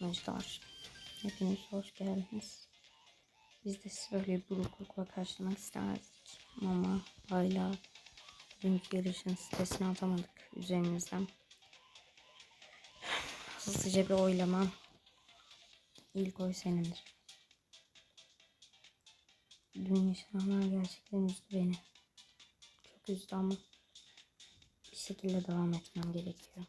Arkadaşlar hepiniz hoş geldiniz. Biz de sizi böyle bir buruklukla karşılamak istemezdik. Ama hala bugünkü yarışın stresini atamadık üzerimizden. Hızlıca bir oylama. İlk oy senindir. Dün yaşananlar gerçekten üzdü beni. Çok üzdü ama bir şekilde devam etmem gerekiyor.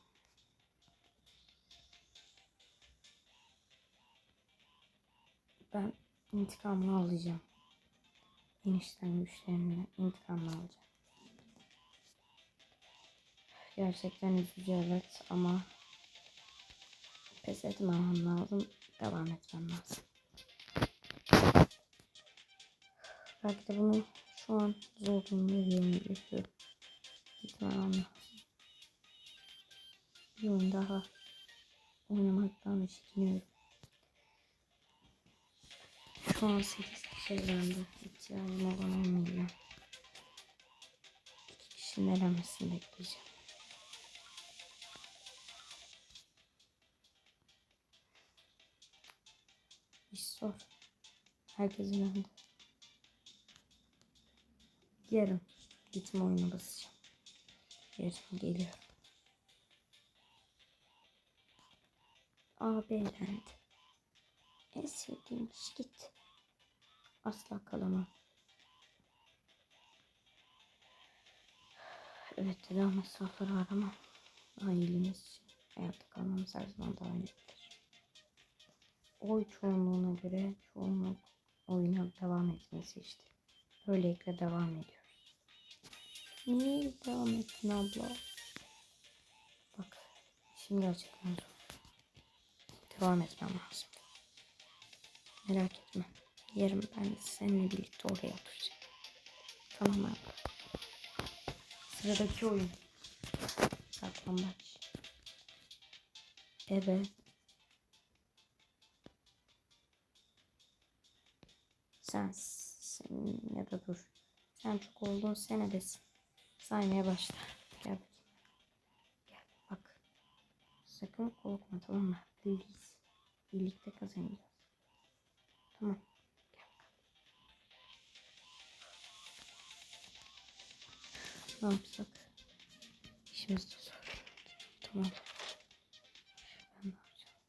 Ben intikamını alacağım. Enişten güçlerimle intikamını alacağım. Gerçekten üzücü evet ama pes etmemem lazım. Devam etmem lazım. Belki de bunu şu an zor durumda yapıyorum. Gitmem lazım. Bir oyun daha oynamaktan çekiniyorum. Şu an 8 kişi elendi. İhtiyacım olan 10 milyon. 2 kişinin elenmesini bekleyeceğim. İş zor. Herkes elendi. Yarın gitme oyunu basacağım. Yarın geliyorum. Abi elendi. En sevdiğim gitti. Asla kalamam. Evet ama masrafları var ama ailemiz için hayatta kalmamız her zaman daha önemlidir. Oy çoğunluğuna göre çoğunluk oyuna devam etmeyi seçti. Böylelikle devam ediyoruz. Niye devam ettin abla? Bak şimdi zor. Devam etmem lazım. Merak etme. Yarın ben seninle birlikte oraya oturacağım. Tamam abi. Sıradaki oyun. Saklambaç. Evet. Sen, sen ya da dur. Sen çok olduğun senedesin. Saymaya başla. Gel bakayım. Gel bak. Sakın korkma tamam mı? Biz birlikte kazanacağız. Tamam. Ne yapsak? İşimiz de zor. Tamam. Ben ne yapacağım?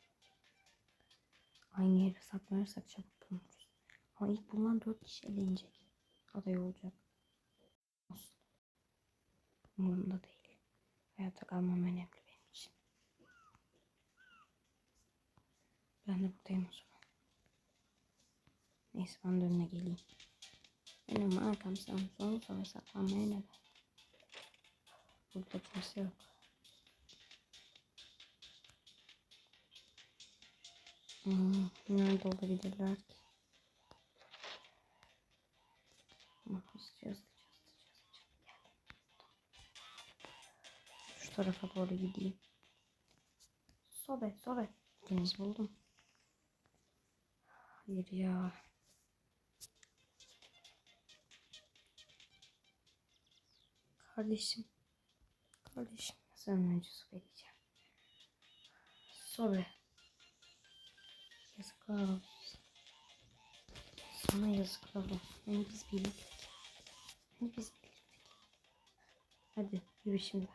Aynı yere saklanırsak çabuk bulunuruz. Ama ilk bulunan dört kişi elenecek. Aday olacak. Olsun. Umurumda değil. Hayatta kalmam önemli benim için. Ben de buradayım o zaman. Neyse ben de önüne geleyim. Önüm arkam sağım solum sola saklanmaya ne be? Burada kimse yok. Hmm, nerede olabilirler ki? Gel. Şu tarafa doğru gideyim. Sobe sobe. Deniz buldum. Hayır ya. Kardeşim. Önce su vereceğim. Sobe. Yazıklar olsun. Sana yazıklar olsun. Hani biz birliktik. Hani biz birliktik. Hadi yürü şimdi.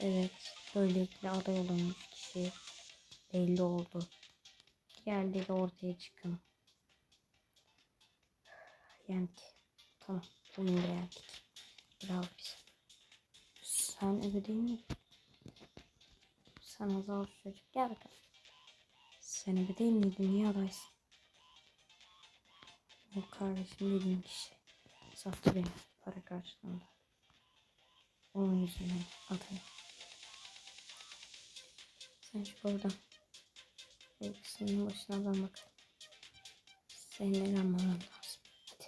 Evet. Böylelikle aday olan kişi belli oldu. Diğerleri ortaya çıkın. Yendik. Tamam. Bunu da yendik. Bravo bize. Sen eve değil mi? Sen azal çocuk. Gel bakalım. Sen eve değil miydin? Niye adaysın? O kardeşim dediğin kişi. Sattı beni para karşılığında. Onun yüzünden adayım. Sen çık oradan. Hepsinin başına ben bakarım. Senin eğlenmemen lazım. Hadi.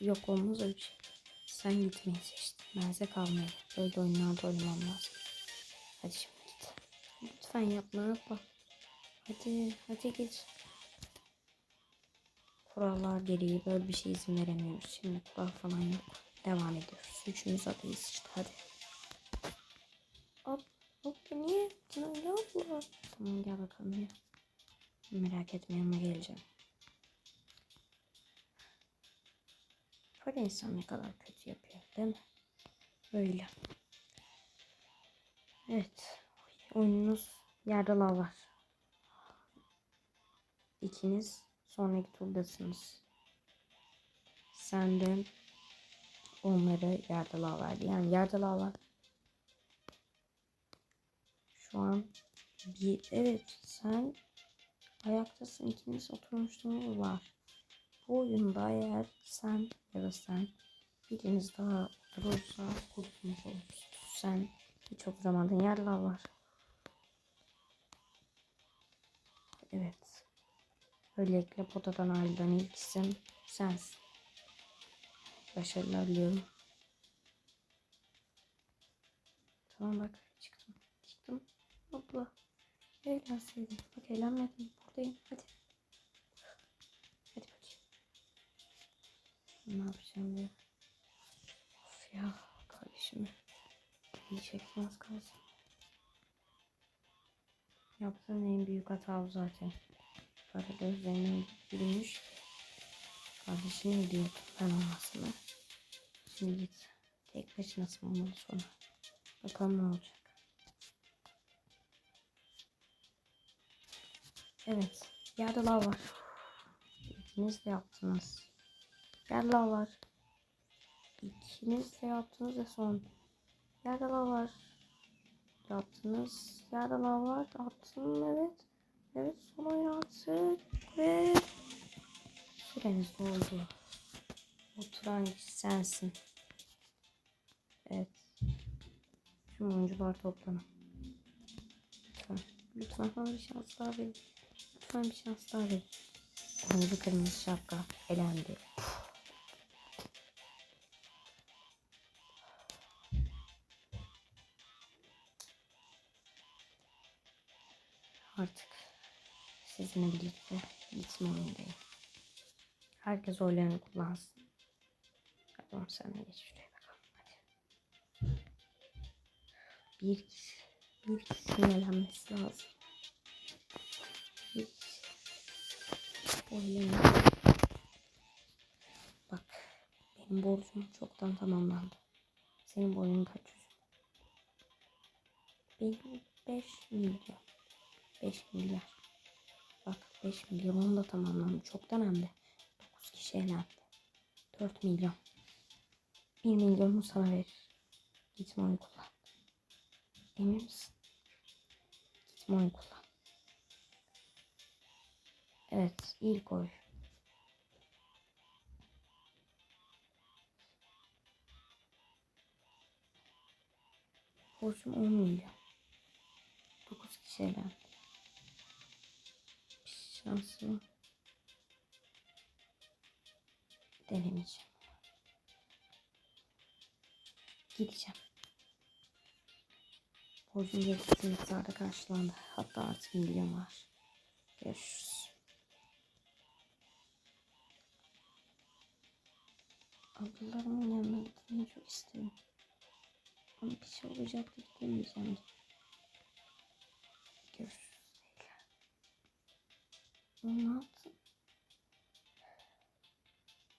Yok olmaz öyle şey. Sen gitmeyi seçtin. Bense kalmayı. Böyle oyunlarda oynamam lazım. Hadi şimdi git. Lütfen yapma yapma. Hadi hadi git. Kurallar gereği böyle bir şey izin veremiyoruz. Şimdi kural falan yok. Devam ediyoruz. Üçümüz adayız işte hadi. Hop hop niye öyle abla? Tamam gel bakalım ya. Merak etme yanıma geleceğim. Böyle insan ne kadar kötü yapıyor değil mi? Böyle. Evet. Oyununuz yerde var. İkiniz sonraki turdasınız. Sen de onları yerde lav verdi. Yani yerde var. Şu an bir evet sen ayaktasın ikiniz oturmuşluğunuz var. Bu oyunda eğer sen ya da sen biriniz daha oturursa kurtulmuş olursunuz. Sen hiç oturamadın yer lav var. Evet. Böylelikle potadan ayrılan ilk isim sensin. Başarılar diliyorum. Tamam bak çıktım. Çıktım. Abla. Eğlenseydin. Bak eğlenmedim. Buradayım. Hadi Ne yapacağım diye. Of ya. Kardeşimi. Yiyecektim az kalsın. Yaptığın en büyük hata o zaten. Para gözlerine bürünmüş. Kardeşini ödüyordum ben olmasına. Şimdi git. Tek başına ısmarladı sonra. Bakalım ne olacak. Evet. Yerde lav var. İkiniz de yaptınız. Lav var. İkiniz de yaptınız ve son. Lav var. Yaptınız. Yerde lav var. Attım evet. Evet son oyun attık ve süreniz doldu. Oturan kişi sensin. Evet. Tüm oyuncular toplanın. Lütfen. Lütfen bana bir şans daha verin. Lütfen bir şans daha verin. Oyuncu kırmızı şapka elendi. Artık sizinle birlikte gitme oyundayım. Herkes oylarını kullansın. Hadi oğlum sen de geç şuraya bakalım. Hadi. Bir kişi, bir kişinin elenmesi lazım. Bir kişi. Oylarını. Bak benim borcum çoktan tamamlandı. Senin borcun kaç yüz? Benim 5 milyon. 5 milyar. Bak 5 milyon da tamamlandı. Çoktan hem de. 9 kişi elendi. 4 milyon. 1 milyonu sana verir. Gitme oy kullan. Emin misin? Gitme oy kullan. Evet ilk oy. Borcum 10 milyon. 9 kişi elendi. Şansımı denemeyeceğim. Gideceğim. Borcum gerekli miktarda karşılandı. Hatta artık milyon var. Görüşürüz. Ablalarımın yanına gitmeyi çok istiyorum. Ama bir şey olacak da gidemeyeceğim. Görüşürüz. O ne yaptı?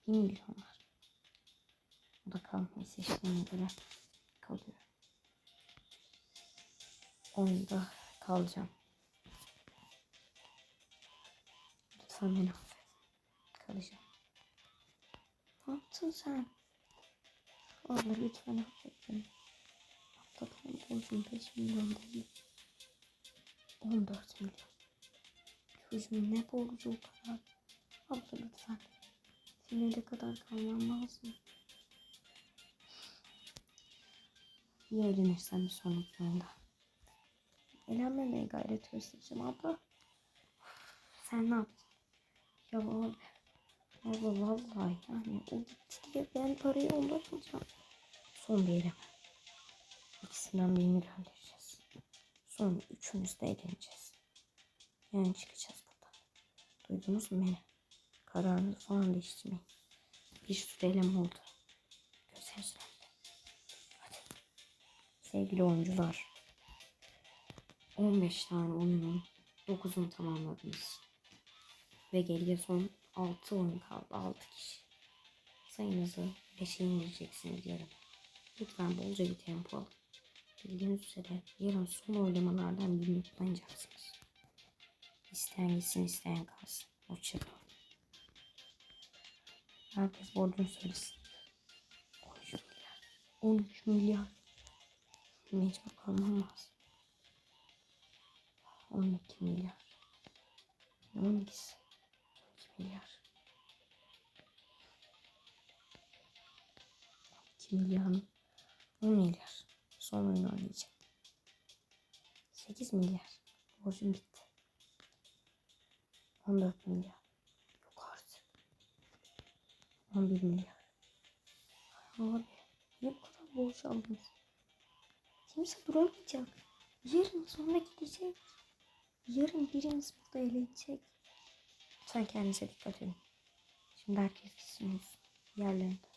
Bir milyon var. O da kalmayı seçtiğine göre kalıyor. Oyunda kalacağım. Lütfen beni affet. Kalacağım. Ne yaptın sen? Allah lütfen affet beni. Atlatamam borcum 5 milyon değil. 14 milyon. Çocuğun ne borcu o kadar? Abla lütfen. Finale kadar kalmam lazım. İyi sonraki oyunda. Eğlenmemeye gayret göstereceğim abla. Sen ne yaptın? Ya. Abla vallahi yani o gitti diye ben parayı ondan alacağım. Son bir eleme. İkisinden birini göndereceğiz. Sonra üçümüz de eğleneceğiz. Yani çıkacağız buradan. Duydunuz mu beni? Kararınızı falan değiştirmeyin. Bir sürü elem oldu. Önünde. Hadi. Sevgili oyuncular. 15 tane oyunun 9'unu tamamladınız. Ve geriye son 6 oyun kaldı. 6 kişi. Sayınızı 5'e indireceksiniz yarın. Lütfen bolca bir tempo alın. Bildiğiniz üzere yarın son oylamalardan birini kullanacaksınız. İsteyen gitsin isteyen kalsın. Hoşçakalın. Herkes borcunu söylesin. 13 milyar. 13 milyar. Mecbur kalmam lazım. 12 milyar. 12'si. 12 milyar. 2 milyar mı? 10 milyar. Son oyunu oynayacağım. 8 milyar. Borcum bitti. 14 milyar. Yok artık. 11 milyar. Abi ne kadar borç aldınız? Kimse duramayacak. Yarın sonra gidecek. Yarın birimiz burada eğlenecek. Lütfen kendinize dikkat edin. Şimdi herkes gitsin. Yerlerinde.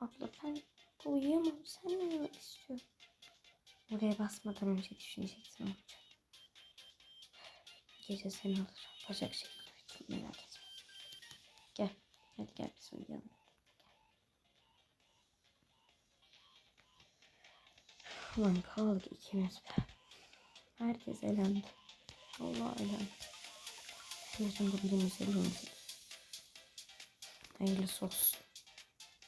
Abla ben uyuyamam. Sen ne uyumak istiyorsun? Oraya basmadan önce düşüneceksin olacak. Gece seni. Bacak şekli uyutayım merak etme. Gel. Hadi gel biz uyuyalım. Ulan kaldık ikimiz be. Herkes elendi. Allah elendi. Yarın da birimiz elenecek. Hayırlısı olsun.